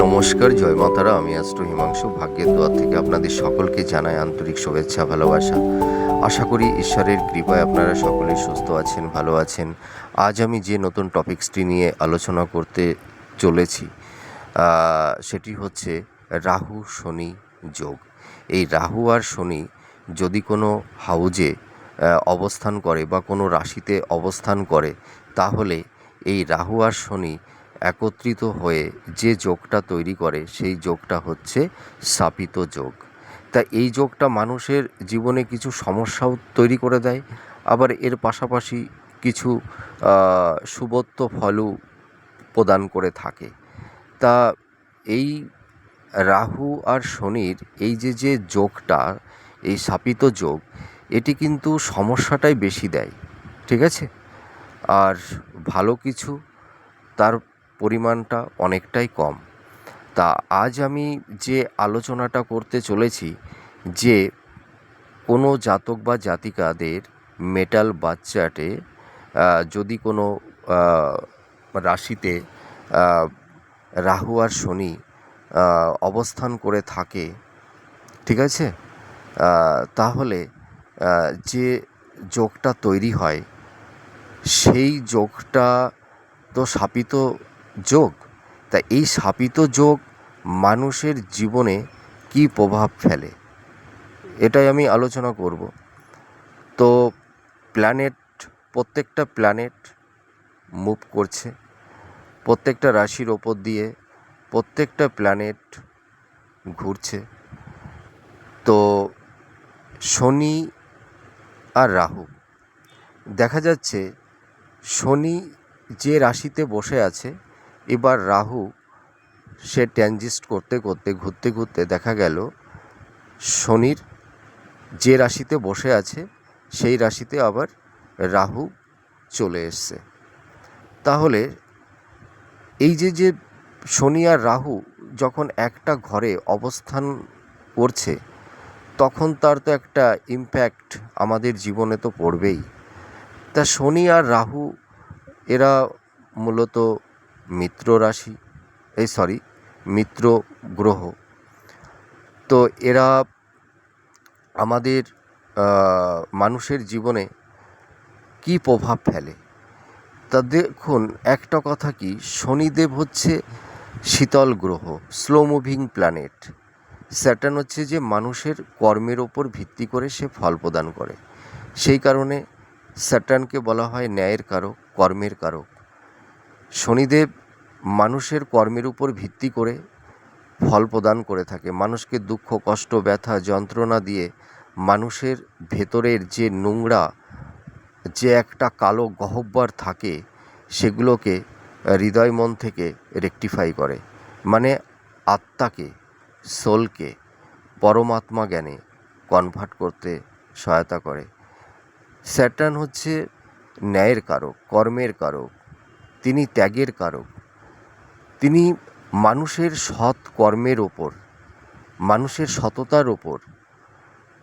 নমস্কার, জয় মাতারা, আমি অ্যাস্ট্রো হিমাংশু। ভাগ্যের দোয়ার থেকে আপনাদের সকলকে জানাই আন্তরিক শুভেচ্ছা, ভালোবাসা। আশা করি ঈশ্বরের কৃপায় আপনারা সকলেই সুস্থ আছেন, ভালো আছেন। আজ আমি যে নতুন টপিকসটি নিয়ে আলোচনা করতে চলেছি সেটি হচ্ছে রাহু, শনি, যোগ। এই রাহু আর শনি যদি কোনো হাউজে অবস্থান করে বা কোনো রাশিতে অবস্থান করে, তাহলে এই রাহু আর শনি একত্রিত হয়ে যে যোগটা তৈরি করে, সেই যোগটা হচ্ছে শাপিত যোগ। তা এই যোগটা মানুষের জীবনে কিছু সমস্যাও তৈরি করে দেয়, আবার এর পাশাপাশি কিছু শুভত্ব ফলও প্রদান করে থাকে। তা এই রাহু আর শনির এই যে যে যোগটা, এই শাপিত যোগ, এটি কিন্তু সমস্যাটাই বেশি দেয়, ঠিক আছে? আর ভালো কিছু, তার পরিমাণটা অনেকটাই কম। তা আজ আমি যে আলোচনাটা করতে চলেছি, যে কোনো জাতক বা জাতিকাদের মেটাল বাচ্চাটে যদি কোনো রাশিতে রাহু আর শনি অবস্থান করে থাকে, ঠিক আছে? তাহলে যে যোগটা তৈরি হয়, সেই যোগটা তো শাপিত যোগ। তা এই শাপিত যোগ মানুষের জীবনে কী প্রভাব ফেলে? এটাই আমি আলোচনা করব। তো প্ল্যানেট প্রত্যেকটা প্ল্যানেট মুভ করছে। প্রত্যেকটা রাশির ওপর দিয়ে প্রত্যেকটা প্ল্যানেট ঘুরছে। তো শনি আর রাহু, দেখা যাচ্ছে শনি যে রাশিতে বসে আছে এবার রাহু, সে ট্যানজিস্ট করতে করতে, ঘুরতে ঘুরতে দেখা গেল শনির যে রাশিতে বসে আছে, সেই রাশিতে আবার রাহু চলে এসছে। তাহলে এই যে যে শনি আর রাহু যখন একটা ঘরে অবস্থান করছে, তখন তার তো একটা ইম্প্যাক্ট আমাদের জীবনে তো পড়বেই। তা শনি আর রাহু, এরা মূলত মিত্র রাশি, এই সরি মিত্র গ্রহ। তো এরা আমাদের মানুষের জীবনে কী প্রভাব ফেলে? তা দেখুন, একটা কথা কি, শনিদেব হচ্ছে শীতল গ্রহ স্লো মুভিং প্ল্যানেট স্যাটার্ন হচ্ছে যে মানুষের কর্মের ওপর ভিত্তি করে সে ফল প্রদান করে। সেই কারণে স্যাটার্নকে বলা হয় ন্যায়ের কারক, কর্মের কারক। শনিদেব মানুষের কর্মের উপর ভিত্তি করে ফল প্রদান করে থাকে। মানুষকে দুঃখ, কষ্ট, ব্যথা, যন্ত্রণা দিয়ে মানুষের ভেতরের যে নোংরা, যে একটা কালো গহ্বর থাকে, সেগুলোকে হৃদয় মন থেকে রেকটিফাই করে। মানে আত্মাকে সোলকে পরমাত্মা জ্ঞানে কনভার্ট করতে সহায়তা করে। স্যাটার্ন হচ্ছে ন্যায়ের কারক, কর্মের কারক। তিনি ত্যাগের কারক। তিনি মানুষের সৎ কর্মের ওপর, মানুষের সততার ওপর,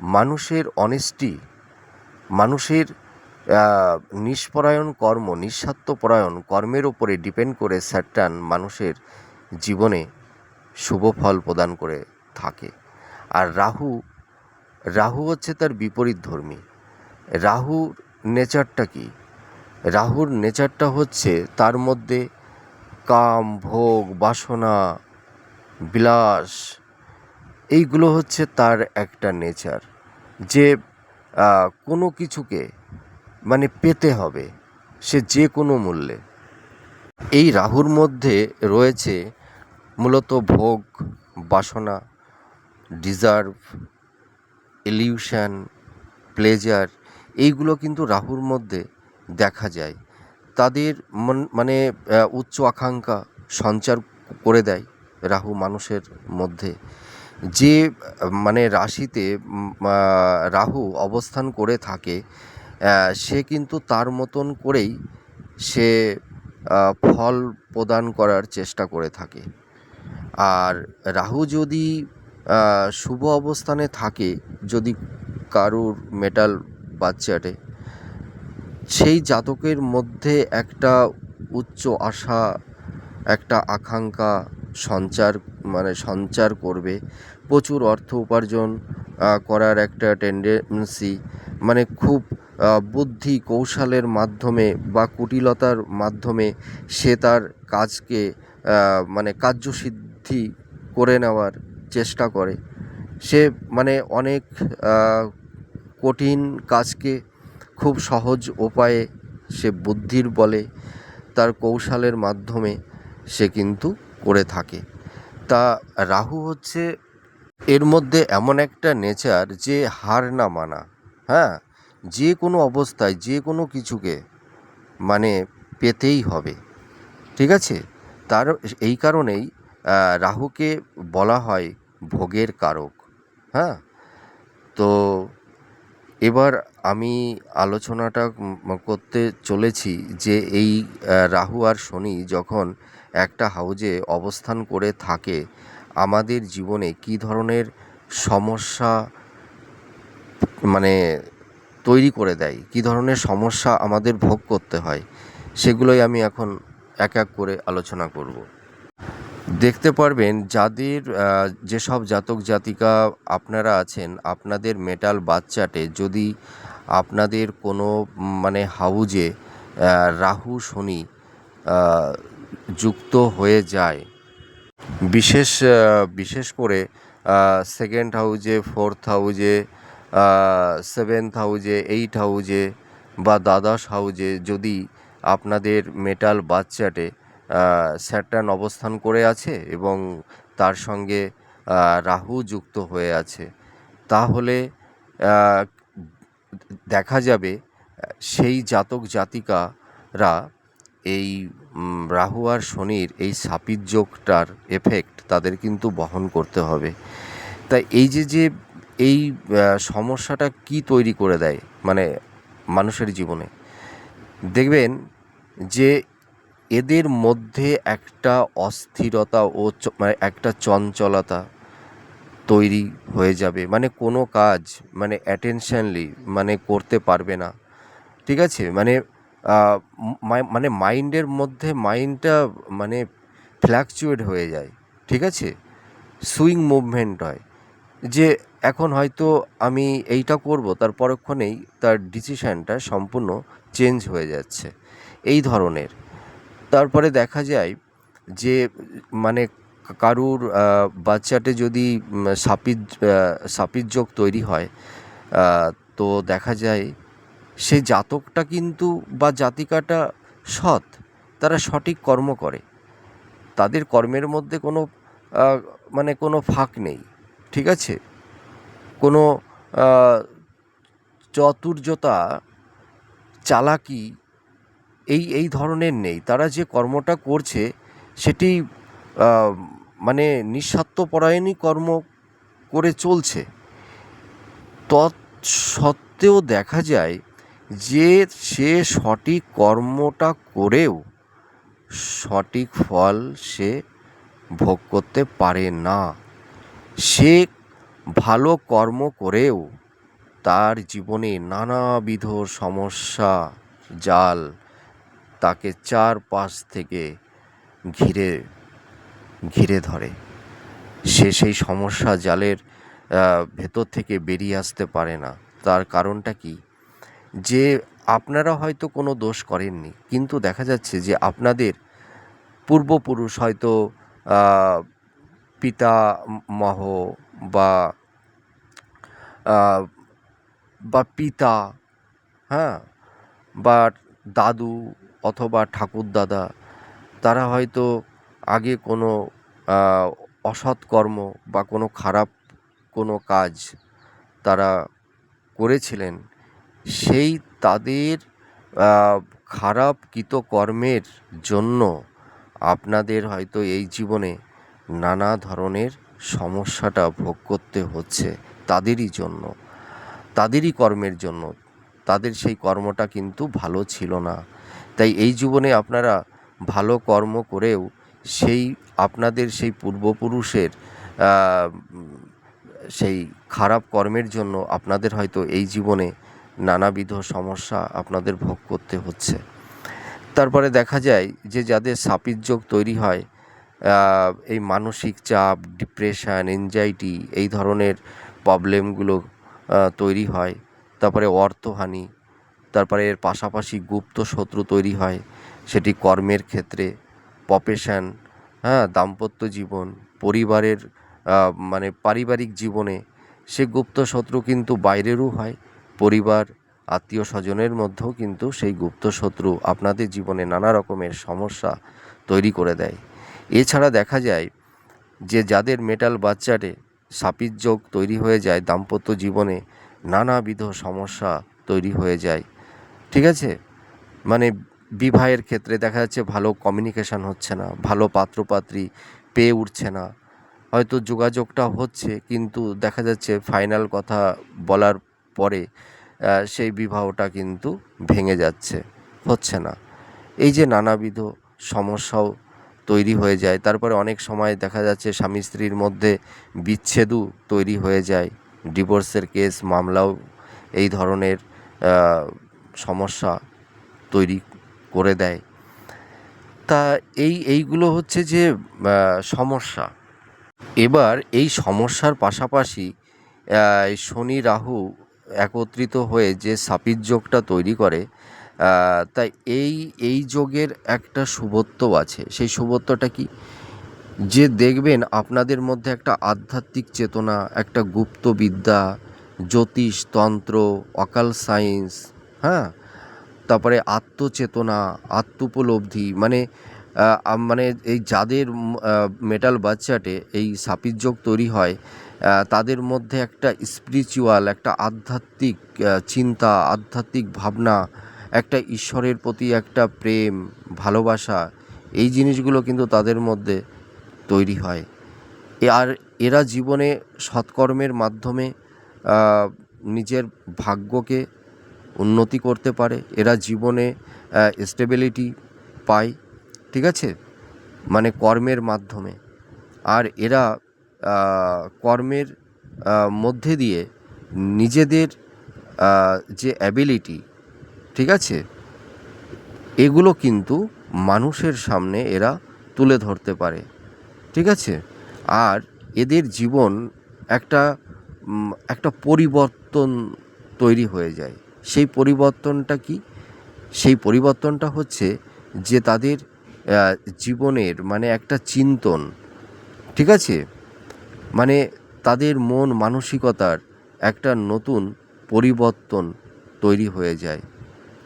মানুষের অনেস্টি মানুষের নিষ্পরায়ণ কর্ম, নিঃস্বার্থপরায়ণ কর্মের ওপরে ডিপেন্ড করে স্যাটার্ন মানুষের জীবনে শুভ ফল প্রদান করে থাকে। আর রাহু রাহু হচ্ছে তার বিপরীত ধর্মী। রাহুর নেচারটা কি? রাহুর নেচারটা হচ্ছে তার মধ্যে কাম, ভোগ, বাসনা, বিলাস, এইগুলো হচ্ছে তার একটা নেচার যে কোনো কিছুকে মানে পেতে হবে সে যে কোনো মূল্যে। এই রাহুর মধ্যে রয়েছে মূলত ভোগ, বাসনা, ডিজার্ভ, এলিউশন, প্লেজার, এইগুলো কিন্তু রাহুর মধ্যে দেখা যায়। তাদের মন- উচ্চ আকাঙ্ক্ষা সঞ্চার করে দেয় রাহু মানুষের মধ্যে। যে মানে রাশিতে রাহু অবস্থান করে থাকে সে কিন্তু তার মতন করেই সে ফল প্রদান করার চেষ্টা করে থাকে। আর রাহু যদি শুভ অবস্থানে থাকে, যদি কারুর মেটাল বাচ্চাটে সেই জাতকের মধ্যে একটা উচ্চ আশা, একটা আকাঙ্ক্ষা সঞ্চার মানে সঞ্চার করবে। প্রচুর অর্থ উপার্জন করার একটা টেন্ডেন্সি মানে খুব বুদ্ধি কৌশলের মাধ্যমে বা কুটিলতার মাধ্যমে সে তার কাজকে মানে কার্যসিদ্ধি করে নেওয়ার চেষ্টা করে। সে মানে অনেক কঠিন কাজকে খুব সহজ উপায়ে সে বুদ্ধির বলে তার কৌশলের মাধ্যমে সে কিন্তু করে থাকে। তা রাহু হচ্ছে এর মধ্যে এমন একটা নেচার যে হার না মানা হ্যাঁ? যে কোনো অবস্থায়, যে কোনো কিছুকে মানে পেতেই হবে, ঠিক আছে? তার এই কারণেই রাহুকে বলা হয় ভোগের কারক হ্যাঁ? তো এবার আমি আলোচনাটা করতে চলেছি যে এই রাহু আর শনি যখন একটা হাউজে অবস্থান করে থাকে, আমাদের জীবনে কী ধরনের সমস্যা মানে তৈরি করে দেয়? কী ধরনের সমস্যা আমাদের ভোগ করতে হয়? সেগুলোই আমি এখন এক এক করে আলোচনা করব। দেখতে পারবেন যাদের যেসব জাতক জাতিকা আপনারা আছেন, আপনাদের মেটাল বাচ্চাটে যদি আপনাদের কোনো মানে হাউজে রাহু শনি যুক্ত হয়ে যায়, বিশেষ বিশেষ করে সেকেন্ড হাউজে ফোর্থ হাউজে সেভেন্থ হাউজে এইট হাউজে বা দ্বাদশ হাউজে যদি আপনাদের মেটাল বাচ্চাটে স্যাটার্ন অবস্থান করে আছে এবং তার সঙ্গে রাহু যুক্ত হয়ে আছে। তাহলে দেখা যাবে, সেই জাতক জাতিকারা এই রাহু আর শনির এই সাপির যোগটার এফেক্ট তাদের কিন্তু বহন করতে হবে। তাই এই যে যে এই সমস্যাটা কি তৈরি করে দেয় মানে মানুষের জীবনে? দেখবেন যে এদের মধ্যে একটা অস্থিরতা ও মানে একটা চঞ্চলতা তৈরি হয়ে যাবে। মানে কোনো কাজ মানে অ্যাটেনশনলি মানে করতে পারবে না। ঠিক আছে? মানে মানে মাইন্ডের মধ্যে মাইন্ডটা মানে ফ্ল্যাকচুয়েট হয়ে যায়। ঠিক আছে? সুইং মুভমেন্ট হয়। যে এখন হয়তো আমি এইটা করব, তার পরক্ষণেই তার ডিসিশানটা সম্পূর্ণ চেঞ্জ হয়ে যাচ্ছে। এই ধরনের। তারপরে দেখা যায় যে মানে কারুর বাচ্চাটে যদি সাপির সাপির যোগ তৈরি হয় তো দেখা যায় সে জাতকটা কিন্তু বা জাতিকাটা সৎ, তারা সঠিক কর্ম করে। তাদের কর্মের মধ্যে কোনো মানে কোনো ফাঁক নেই, ঠিক আছে? কোনো চতুর্যতা চালাকি এই এই ধরনের নেই। তারা যে কর্মটা করছে, সেটি মানে নিঃস্বার্থপরায়ণই কর্ম করে চলছে। তৎসত্ত্বেও দেখা যায় যে সে সঠিক কর্মটা করেও সঠিক ফল সে ভোগ করতে পারে না। সে ভালো কর্ম করেও তার জীবনে নানাবিধ সমস্যা, জাল তাকে চারপাশ থেকে ঘিরে ঘিরে ধরে। সে সেই সমস্যা জালের ভেতর থেকে বেরিয়ে আসতে পারে না। তার কারণটা কি? যে আপনারা হয়তো কোনো দোষ করেননি, কিন্তু দেখা যাচ্ছে যে আপনাদের পূর্বপুরুষ হয়তো পিতা মহ বা বা পিতা হ্যাঁ বা দাদু অথবা ঠাকুরদাদা, তারা হয়তো আগে কোনো অসৎ কর্ম বা কোনো খারাপ কোনো কাজ তারা করেছিলেন, সেই তাদের খারাপ কৃতকর্মের জন্য আপনাদের হয়তো এই জীবনে নানা ধরনের সমস্যাটা ভোগ করতে হচ্ছে তাদেরই জন্য, তাদেরই কর্মের জন্য, তাদের সেই কর্মটা কিন্তু ভালো ছিল না। তাই এই জীবনে আপনারা ভালো কর্ম করেও সেই আপনাদের সেই পূর্বপুরুষের সেই খারাপ কর্মের জন্য আপনাদের হয়তো এই জীবনে নানাবিধ সমস্যা আপনাদের ভোগ করতে হচ্ছে। তারপরে দেখা যায় যে যাদের সাপির যোগ তৈরি হয় এই মানসিক চাপ, ডিপ্রেশান এনজাইটি এই ধরনের প্রবলেমগুলো তৈরি হয়। তারপরে অর্থহানি তারপরে এর পাশাপাশি গুপ্ত শত্রু তৈরি হয়, সেটি কর্মের ক্ষেত্রে প্রফেশন হ্যাঁ দাম্পত্য জীবন, পরিবারের মানে পারিবারিক জীবনে, সে গুপ্ত শত্রু কিন্তু বাইরেরও হয়, পরিবার, আত্মীয় স্বজনের মধ্যেও কিন্তু সেই গুপ্ত শত্রু আপনাদের জীবনে নানা রকমের সমস্যা তৈরি করে দেয়। এছাড়া দেখা যায় যে যাদের মেটাল বাচ্চাটে সাপির যোগ তৈরি হয়ে যায়, দাম্পত্য জীবনে নানাবিধ সমস্যা তৈরি হয়ে যায়। ঠিক আছে? মানে বিবাহের ক্ষেত্রে দেখা যাচ্ছে ভালো কমিউনিকেশান হচ্ছে না, ভালো পাত্রপাত্রী পেয়ে উঠছে না। হয়তো যোগাযোগটা হচ্ছে, কিন্তু দেখা যাচ্ছে ফাইনাল কথা বলার পরে সেই বিবাহটা কিন্তু ভেঙে যাচ্ছে, হচ্ছে না। এই যে নানাবিধ সমস্যাও তৈরি হয়ে যায়, তারপরে অনেক সময় দেখা যাচ্ছে স্বামী স্ত্রীর মধ্যে বিচ্ছেদও তৈরি হয়ে যায় ডিভোর্সের কেস মামলাও এই ধরনের সমস্যা তৈরি করে দেয়। তা এই, এইগুলো হচ্ছে যে সমস্যা। এবার এই সমস্যার পাশাপাশি শনি রাহু একত্রিত হয়ে যে সাপির যোগটা তৈরি করে তাই এই এই যোগের একটা শুভত্ব আছে। সেই শুভত্বটা কি? যে দেখবেন আপনাদের মধ্যে একটা আধ্যাত্মিক চেতনা, একটা গুপ্ত বিদ্যা জ্যোতিষ, তন্ত্র, অকাল সায়েন্স হ্যাঁ? তারপরে আত্মচেতনা, আত্মোপলব্ধি মানে মানে এই যাদের মেটাল বাচ্চাটে এই সাপির যোগ তৈরি হয় তাদের মধ্যে একটা স্পিরিচুয়াল একটা আধ্যাত্মিক চিন্তা, আধ্যাত্মিক ভাবনা, একটা ঈশ্বরের প্রতি একটা প্রেম, ভালোবাসা, এই জিনিসগুলো কিন্তু তাদের মধ্যে তৈরি হয়। আর এরা জীবনে সৎকর্মের মাধ্যমে নিজের ভাগ্যকে উন্নতি করতে পারে, এরা জীবনে স্টেবিলিটি পায়, ঠিক আছে? মানে কর্মের মাধ্যমে। আর এরা কর্মের মধ্যে দিয়ে নিজেদের যে অ্যাবিলিটি ঠিক আছে? এগুলো কিন্তু মানুষের সামনে এরা তুলে ধরতে পারে, ঠিক আছে? আর এদের জীবন একটা একটা পরিবর্তন তৈরি হয়ে যায়। সেই পরিবর্তনটা কি? সেই পরিবর্তনটা হচ্ছে যে তাদের জীবনের মানে একটা চিন্তন, ঠিক আছে? মানে তাদের মন মানসিকতার একটা নতুন পরিবর্তন তৈরি হয়ে যায়।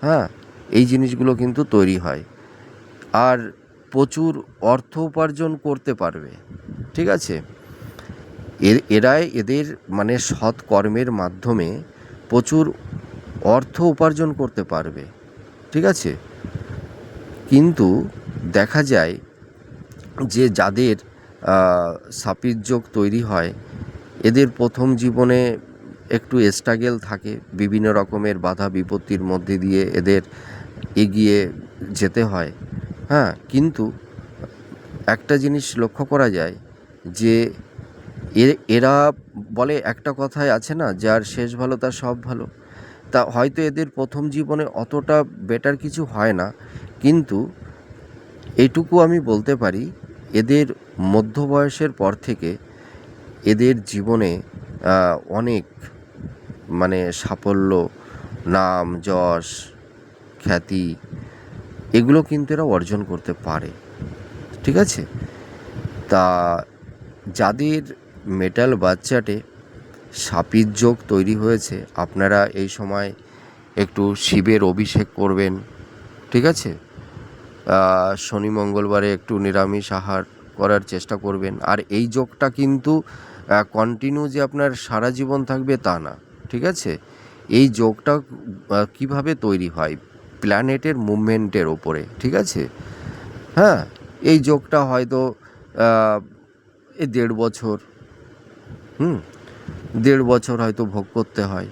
হ্যাঁ? এই জিনিসগুলো কিন্তু তৈরি হয়। আর প্রচুর অর্থ উপার্জন করতে পারবে, ঠিক আছে? এর এরাই এদের মানে সৎকর্মের মাধ্যমে প্রচুর অর্থ উপার্জন করতে পারবে, ঠিক আছে? কিন্তু দেখা যায় যে যাদের সাপির যোগ তৈরি হয়, এদের প্রথম জীবনে একটু স্ট্রাগেল থাকে, বিভিন্ন রকমের বাধা বিপত্তির মধ্যে দিয়ে এদের এগিয়ে যেতে হয়। হ্যাঁ কিন্তু একটা জিনিস লক্ষ্য করা যায় যে এরা বলে একটা কথায় আছে না, যার শেষ ভালো তার সব ভালো। তা হয়তো এদের প্রথম জীবনে অতটা বেটার কিছু হয় না, কিন্তু এটুকু আমি বলতে পারি, এদের মধ্য বয়সের পর থেকে এদের জীবনে অনেক মানে সাফল্য, নাম, যশ, খ্যাতি, এগুলো কিন্তু এরা অর্জন করতে পারে। ঠিক আছে? তা যাদের মেটাল বাচ্চাটে সাপির যোগ তৈরি হয়েছে, আপনারা এই সময় একটু শিবের অভিষেক করবেন, ঠিক আছে? শনি মঙ্গলবারে একটু নিরামিষ আহার করার চেষ্টা করবেন। আর এই যোগটা কিন্তু কন্টিনিউ যে আপনার সারা জীবন থাকবে তা না, ঠিক আছে? এই যোগটা কীভাবে তৈরি হয়? প্ল্যানেটের মুভমেন্টের ওপরে ঠিক আছে? হ্যাঁ এই যোগটা হয়তো এই দেড় বছর, হুম? দেড় বছর হয়তো ভোগ করতে হয়।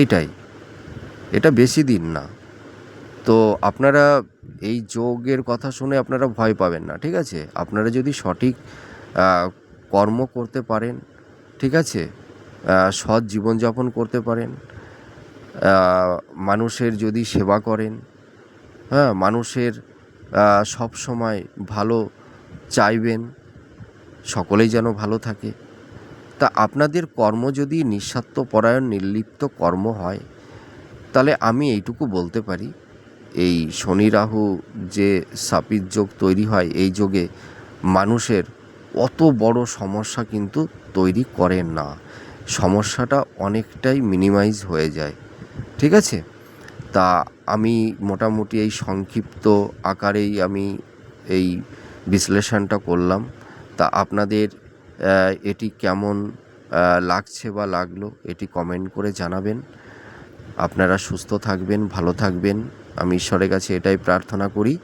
এইটাই। এটা বেশি দিন না। তো আপনারা এই যোগের কথা শুনে আপনারা ভয় পাবেন না, ঠিক আছে? আপনারা যদি সঠিক কর্ম করতে পারেন, ঠিক আছে? সৎ জীবনযাপন করতে পারেন। মানুষের যদি সেবা করেন হ্যাঁ? মানুষের সব সময় ভালো চাইবেন, সকলেই যেন ভালো থাকে। তা আপনাদের কর্ম যদি নিঃস্বার্থপরায়ণ নির্লিপ্ত কর্ম হয়, তাহলে আমি এইটুকু বলতে পারি। এই শনি রাহু যে সাপির যোগ তৈরি হয়, এই যোগে মানুষের অত বড় সমস্যা কিন্তু তৈরি করে না। সমস্যাটা অনেকটাই মিনিমাইজ হয়ে যায়। ঠিক আছে? তা আমি মোটামুটি এই সংক্ষিপ্ত আকারেই আমি এই বিশ্লেষণটা করলাম। তা আপনাদের এটি কেমন লাগছে বা লাগল এটি কমেন্ট করে জানাবেন। আপনারা সুস্থ থাকবেন, ভালো থাকবেন। আমি ঈশ্বরের কাছে এটাই প্রার্থনা করি।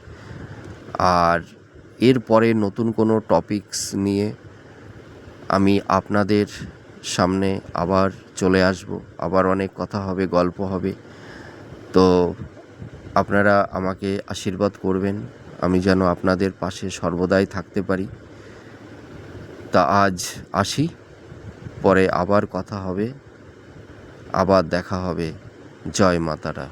আর এরপরে নতুন কোনো টপিকস নিয়ে আমি আপনাদের সামনে আবার চলে আসব। আবার অনেক কথা হবে, গল্প হবে। তো আপনারা আমাকে আশীর্বাদ করবেন। আমি যেন আপনাদের পাশে সর্বদাই থাকতে পারি। তা আজ আসি পরে আবার কথা হবে আবার দেখা হবে। জয় মাতারা।